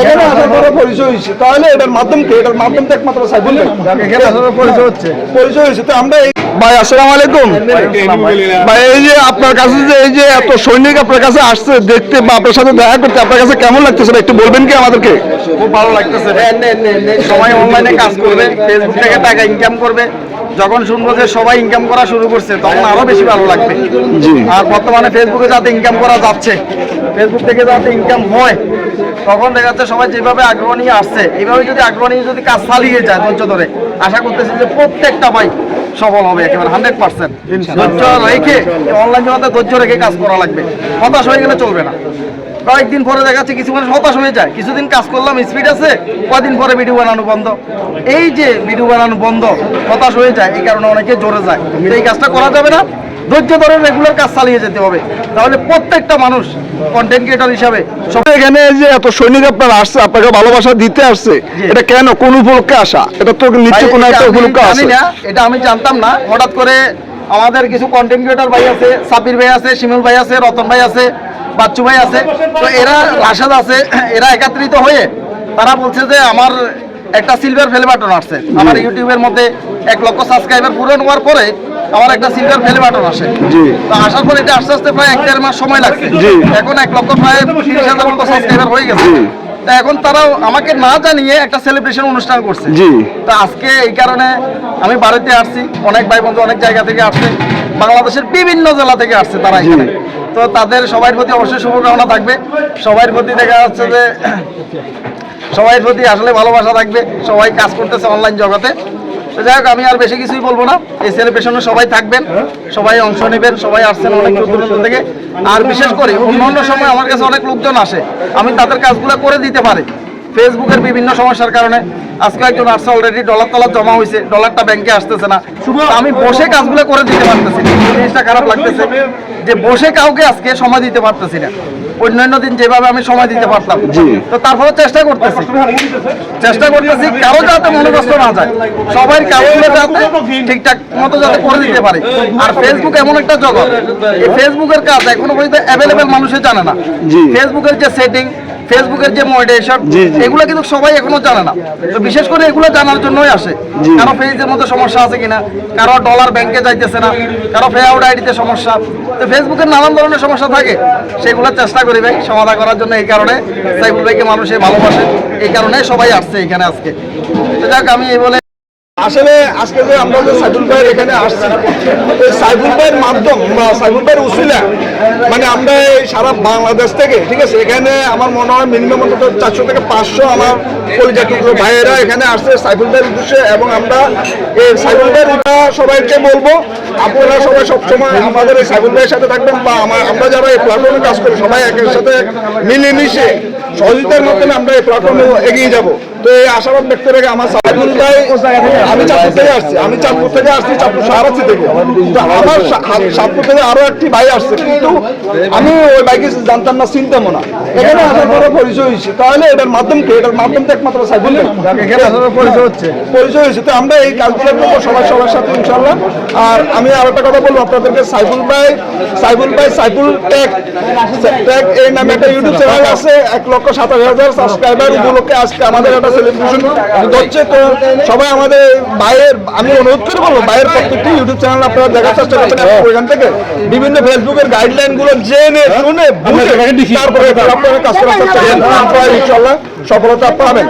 এখানে আসার পরে পরিচয় হয়েছে। তাহলে এটার মাধ্যম কি? এটার মাধ্যম তো একমাত্র সাইফুল এখানে আসার পরে পরিচয় হচ্ছে। পরিচয় হয়েছে। তো আমরা এই- ভাই আসসালামু আলাইকুম। ভাই এই যে আপনার কাছে যে এই যে এত সৈনিক আপনার কাছে আসছে দেখতে বা আপনার সাথে দেখা করতে আপনার কাছে কেমন লাগতেছে? একটু বলবেন কি আমাদেরকে? খুব ভালো লাগতেছে। সবাই অনলাইনে কাজ করবে ফেসবুক থেকে টাকা ইনকাম করবে। যখন শুনব যে সবাই ইনকাম করা শুরু করছে তখন আরও বেশি ভালো লাগবে। আর বর্তমানে ফেসবুকে যাতে ইনকাম করা যাচ্ছে ফেসবুক থেকে যাতে ইনকাম হয় তখন দেখা যাচ্ছে সবাই যেভাবে আগ্রহ নিয়ে আসছে এইভাবে যদি আগ্রহ নিয়ে যদি কাজ চালিয়ে যায় ধৈর্য ধরে আশা করতেছি যে প্রত্যেকটা ভাই সফল হবে একেবারে হান্ড্রেড পার্সেন্ট। ধৈর্য রেখে অনলাইন জগতে ধৈর্য রেখে কাজ করা লাগবে। হতাশ হয়ে গেলে চলবে না। কয়েকদিন পরে দেখা যাচ্ছে কিছু মানুষ হতাশ হয়ে যায়। কিছুদিন কাজ করলাম স্পিড আছে কয়েকদিন পরে ভিডিও বানানো বন্ধ। এই যে ভিডিও বানানো বন্ধ হতাশ হয়ে যায় এই কারণে অনেকে জোরে যায়। এই কাজটা করা যাবে না। ধৈর্য ধরে রেগুলার কাজ চালিয়ে যেতে হবে। তাহলে প্রত্যেকটা মানুষ কন্টেন্ট ক্রিয়েটর হিসাবে সব এখানে যে এত সৈনিক আপনার আসছে আপনাকে ভালোবাসা দিতে আসছে এটা কেন? কোন উপলক্ষে আসা? এটা তো নিশ্চয় কোনো একটা উপলক্ষে আছে না এটা আমি জানতাম না। হঠাৎ করে আমাদের কিছু কন্টেন্ট ক্রিয়েটর ভাই আছে সাবির ভাই আছে শিমুল ভাই আছে রতন ভাই আছে বাচ্চু ভাই আছে। তো এরা রাশাদ আছে এরা একত্রিত হয়ে তারা বলছে যে আমার একটা সিলভার ফেলে বাটন আসছে। আমার ইউটিউবের মধ্যে এক লক্ষ সাবস্ক্রাইবার পূরণ হওয়ার পরে আমার একটা সিলভার ফেলে বাটন আসে। জি। তো আসার পরে এটা আস্তে আস্তে প্রায় এক দেড় মাস সময় লাগছে। জি। এখন এক লক্ষ প্রায় তিরিশ হাজার মতো সাবস্ক্রাইবার হয়ে গেছে। তা এখন তারা আমাকে না জানিয়ে একটা সেলিব্রেশন অনুষ্ঠান করছে। জি। তো আজকে এই কারণে আমি বাড়িতে আসছি। অনেক ভাই বন্ধু অনেক জায়গা থেকে আসছে। বাংলাদেশের বিভিন্ন জেলা থেকে আসছে তারা এখানে। তো তাদের সবার প্রতি অবশ্যই শুভকামনা থাকবে। সবার প্রতি দেখা যাচ্ছে যে সবাই প্রতি আসলে ভালোবাসা থাকবে। সবাই কাজ করতেছে অনলাইন জগতে। যাই আমি আর বেশি কিছুই বলব না। এই সেলিব্রেশনে সবাই থাকবেন সবাই অংশ নেবেন সবাই আসছেন অনেক দূর থেকে। আর বিশেষ করে অন্য অন্য সময় আমার কাছে অনেক লোকজন আসে। আমি তাদের কাজগুলো করে দিতে পারি। ফেসবুকের বিভিন্ন সমস্যার কারণে আজকে একজন আসছে অলরেডি ডলার তলার জমা হয়েছে ডলারটা ব্যাংকে আসতেছে না। তো আমি বসে কাজগুলো করে দিতে পারতেছি জিনিসটা খারাপ লাগতেছে। যে বসে কাউকে আজকে সময় দিতে পারতেছি না। অন্যান্য দিন যেভাবে আমি সময় দিতে পারতাম। তো তারপরে চেষ্টা করতেছি। চেষ্টা করতেছি কারও যাতে মনোগ্রস্ত না যায়। সবাই কাজগুলো যাতে ঠিকঠাক মতো যাতে করে দিতে পারে। আর ফেসবুক এমন একটা জগৎ। এই ফেসবুকের কাজ এখনও পর্যন্ত অ্যাভেলেবেল মানুষের জানে না। ফেসবুকের যে সেটিং ফেসবুকের যে জি। এগুলো কিন্তু সবাই এখনও জানে না। তো বিশেষ করে এগুলো জানার জন্যই আসে। কারও পেজের মধ্যে সমস্যা আছে কিনা কারও ডলার ব্যাংকে যাইতেছে না কারও পে আউট আইডিতে সমস্যা। তো ফেসবুকের নানান ধরনের সমস্যা থাকে সেগুলো চেষ্টা করি ভাই সমাধান করার জন্য এই কারণে সাইবুল ভাইকে মানুষে ভালোবাসে এই কারণে সবাই আসছে এখানে আজকে। তো যাক আমি এই বলে আসলে আজকে যে আমরা যে সাইফুল ভাইয়ের এখানে আসছি, এই সাইফুল ভাইয়ের মাধ্যম বা সাইফুল ভাইয়ের উসিলা মানে আমরা এই সারা বাংলাদেশ থেকে, ঠিক আছে, এখানে আমার মনে হয় মিনিমাম অন্তত চারশো থেকে পাঁচশো আমার কলিজা ভাইয়েরা এখানে আসছে সাইফুল ভাইয়ের উদ্দেশ্যে, এবং আমরা এই সাইফুল ভাইয়ের সবাইকে বলব। আপনারা সবাই সবসময় আমাদের এই সাইফুল ভাইয়ের সাথে থাকবেন বা আমরা যারা এই প্ল্যাটফর্মে কাজ করি, সবাই একের সাথে মিলেমিশে সহযোগিতার মাধ্যমে আমরা এই প্ল্যাটফর্মে এগিয়ে যাব। তো এই আশাবাদ ব্যক্ত রেখে আমার সাইফুল আমি চাঁদপুর থেকে আসছি। আমি চাঁদপুর থেকে আসছি চাঁদপুর সারাচ্ছি থেকে তো আমার চাঁদপুর থেকে আরও একটি ভাই আসছে কিন্তু আমি ওই বাইকে জানতাম না চিনতামও না। এখানে আসার পরে পরিচয় হয়েছে। তাহলে এটার মাধ্যম কি? এটার মাধ্যম তো একমাত্র পরে পরিচয় হচ্ছে। পরিচয় হয়েছে। তো আমরা এই কাজগুলো করব সবাই সবার সাথে ইনশাল্লাহ আর আমি আরও একটা কথা বলব আপনাদেরকে। সাইফুল ভাই সাইফুল ভাই সাইফুল টেক টেক এই নামে একটা ইউটিউব চ্যানেল আছে এক লক্ষ সাতাশ হাজার সাবস্ক্রাইবার উপলক্ষে আজকে আমাদের একটা সেলিব্রেশন হচ্ছে তো সবাই আমাদের বাইরের আমি অনুরোধ করে বলব বাইরের প্রত্যেকটি ইউটিউব চ্যানেল আপনারা দেখার চেষ্টা করবেন ওইখান থেকে বিভিন্ন ফেসবুকের গাইডলাইনগুলো জেনে শুনে বুঝে তারপরে আপনারা কাজ করার চেষ্টা করবেন। আপনারা ইনশাল্লাহ সফলতা পাবেন।